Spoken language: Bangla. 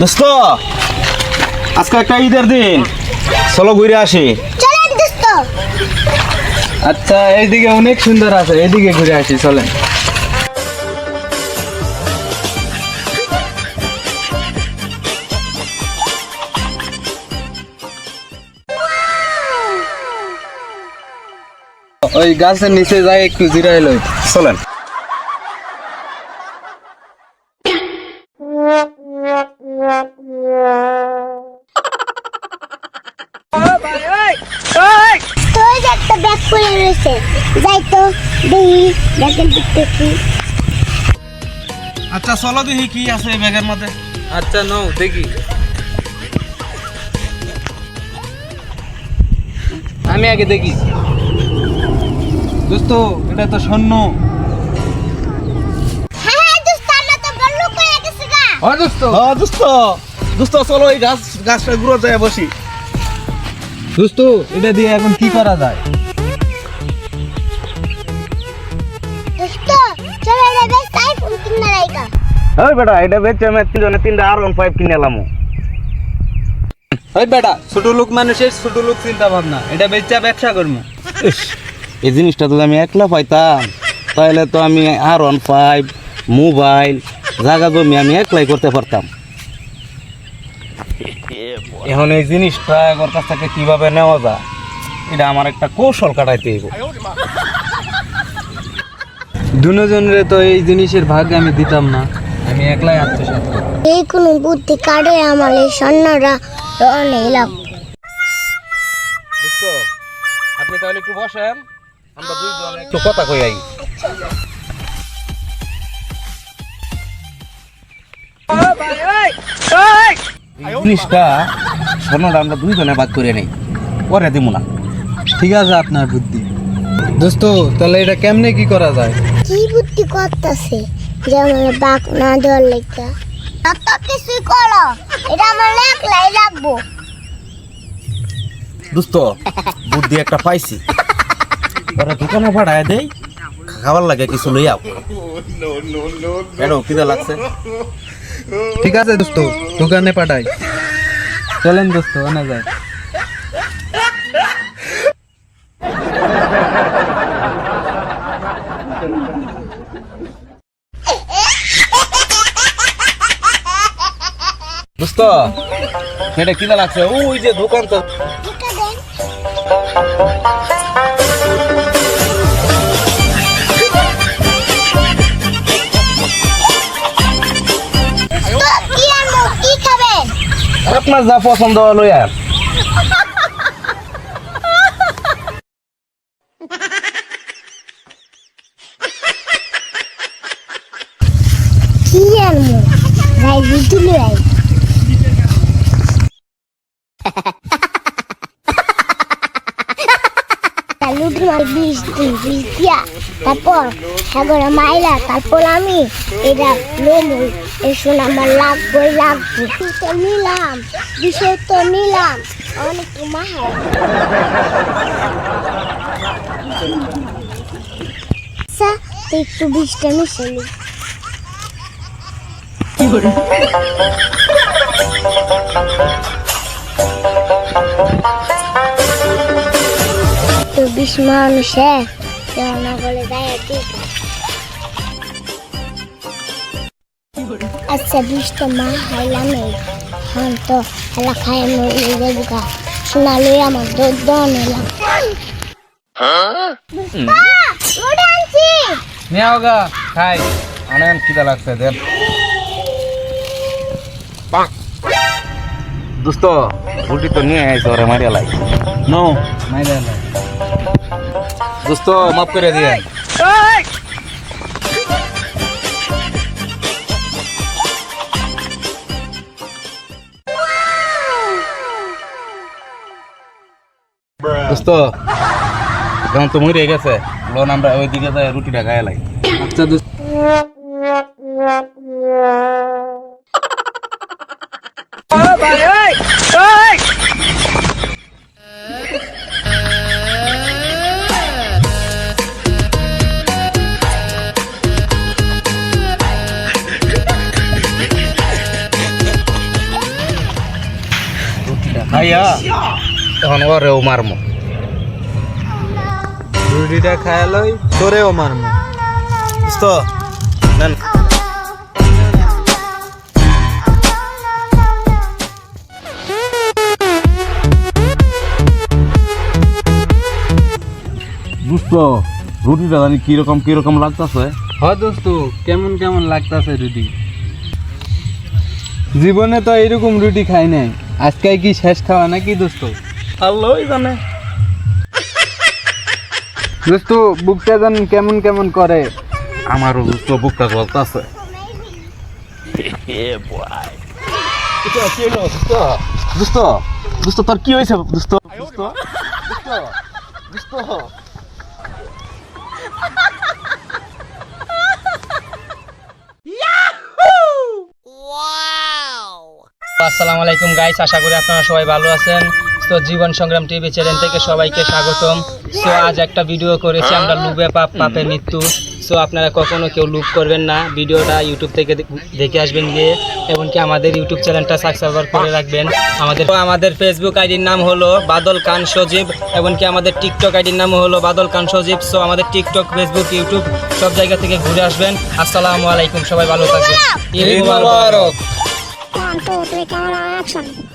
দোস্ত আজকে একটা ঈদের দিন। চলো ঘুরে আসি। আচ্ছা এইদিকে অনেক সুন্দর আছে এইদিকে ঘুরে আসি চলেন। ওই গাছের নিচে যাই একটু জিরাই লই। চলেন। তো ওই যে একটা ব্যাগ পড়ে রয়েছে। যাই তো দেখি ব্যাগের দিকটা কি। আচ্ছা চলো দেখি কি আছে এই ব্যাগের মধ্যে। আচ্ছা নাও দেখি। আমি আগে দেখি। দোস্ত এটা তো স্বর্ণ। দোস্ত আমরা তো বড় লোক গেছে গা। ও দোস্ত। দোস্ত। দোস্ত চলো এই গাছ গাছটা ঘুরে যায় বসি। দোস্ত এটা দিয়ে এখন কি করা যায়? দোস্ত চলো এটা বেশ আইফোন কিনা রাইকা ওই বেটা এটা বেচে আমি তিনজনে তিনটা আর ওয়ান ফাইভ কিনে এলাম। ওই বেটা ছোট লোক মানুষের ছোট লোক চিন্তা ভাবনা। এটা বেচা ব্যবসা করব। এই জিনিসটা যদি আমি একলা পাইতাম তাহলে তো আমি আর ওয়ান ফাইভ মোবাইল জায়গা জমি আমি একলাই করতে পারতাম। এখন এই জিনিসটা ওর কাছ থেকে কীভাবে নেওয়া যায় এটা আমার একটা কৌশল কাটাইতে হইব। দুজনের তো এই জিনিসের ভাগ আমি দিতাম না আমি একলাই আত্মসাৎ এই কোনো বুদ্ধি কাটে আমার এই আপনি তাহলে একটু বসেন। আমরা দুইজন একটু কথা কই আই। জিনিসটা স্বর্ণটা আমরা দুইজনে বাদ করে নেই। পরে দিব না। ঠিক আছে আপনার বুদ্ধি। দোস্ত তাহলে এটা কেমনে কি করা যায়? কি বুদ্ধি করতেছে? যে আমার বাক না দেওয়ার লেখা এত কিছুই করো এটা আমার একলাই লাগবো। দোস্ত বুদ্ধি একটা পাইছি। পরে দোকানে ভাড়ায় দেই খাবার লাগে কিছু লই আও। এরো কিদা লাগছে? ঠিক আছে দোস্ত দোকানে পাঠাই। চলেন দোস্ত আনা যায়। দোস্ত এটা কিদা লাগছে। ওই যে দোকান তো। টিকা দেন তো আপনার যা পছন্দ লই আর কি আনব রাই তারপর সাগরে মাইলা তারপর আমি। এটা লোমু এসুন আমার লাগবই লাগবো তো নিলাম, বিষয় তো নিলাম। অনেক মাহায় আচ্ছা একটু বিষটা মিশে নি। তো বিশ মানুষে। না বলে দেয় ঠিক আচ্ছা বিশটা মা খাইলাম এই হন তো হেলা খাই মরে দেবুকা শোনা লই আমার দুধ দন এলাম আনছি। নিয়ে হোগা খাই। আনেন কিদা লাগছে দেন। দোস্ত রুটি তো নিয়ে আইছে ওরে মারিয়া লাই নো না দোস্ত মাফ করে দিয়ে দোস্ত এখন তো মরে গেছে লোন আমরা ওইদিকে যাই রুটিটা গায়ে লাই আচ্ছা দোস্ত খাইয়া এখন ওরেও মারমো। রুটিটা খায়ালই তোরেও মারমু। দোস্ত নেন। দোস্ত রুটিটা জানি কীরকম কীরকম লাগতেছে? হ দোস্ত কেমন কেমন লাগতাছে রুটি? জীবনে তো এরকম রুটি খাই নাই। আজকে কি শেষ খাওয়া নাকি দোস্ত? আল্লাহই জানে। দোস্ত বুকটা জান কেমন কেমন করে। আমারও দোস্ত বুকটা চলতেছে দোস্ত? দোস্ত তোর কি হয়েছে দোস্ত দোস্ত দোস্ত। আসসালামু আলাইকুম গাইস আশা করি আপনারা সবাই ভালো আছেন। তো জীবন সংগ্রাম টিভি চ্যানেল থেকে সবাইকে স্বাগতম। সো আজ একটা ভিডিও করেছি আমরা লুবে পাপ পাপে মৃত্যু। সো আপনারা কখনো কেউ লুপ করবেন না ভিডিওটা ইউটিউব থেকে দেখে আসবেন গিয়ে এমনকি আমাদের ইউটিউব চ্যানেলটা সাবস্ক্রাইব করে রাখবেন। আমাদের আমাদের ফেসবুক আইডির নাম হলো বাদল খান সজীব এমনকি আমাদের টিকটক আইডির নাম হলো বাদল খান সজীব। সো আমাদের টিকটক ফেসবুক ইউটিউব সব জায়গা থেকে ঘুরে আসবেন। আসসালামু আলাইকুম সবাই ভালো থাকবেন। on four, three, camera, action.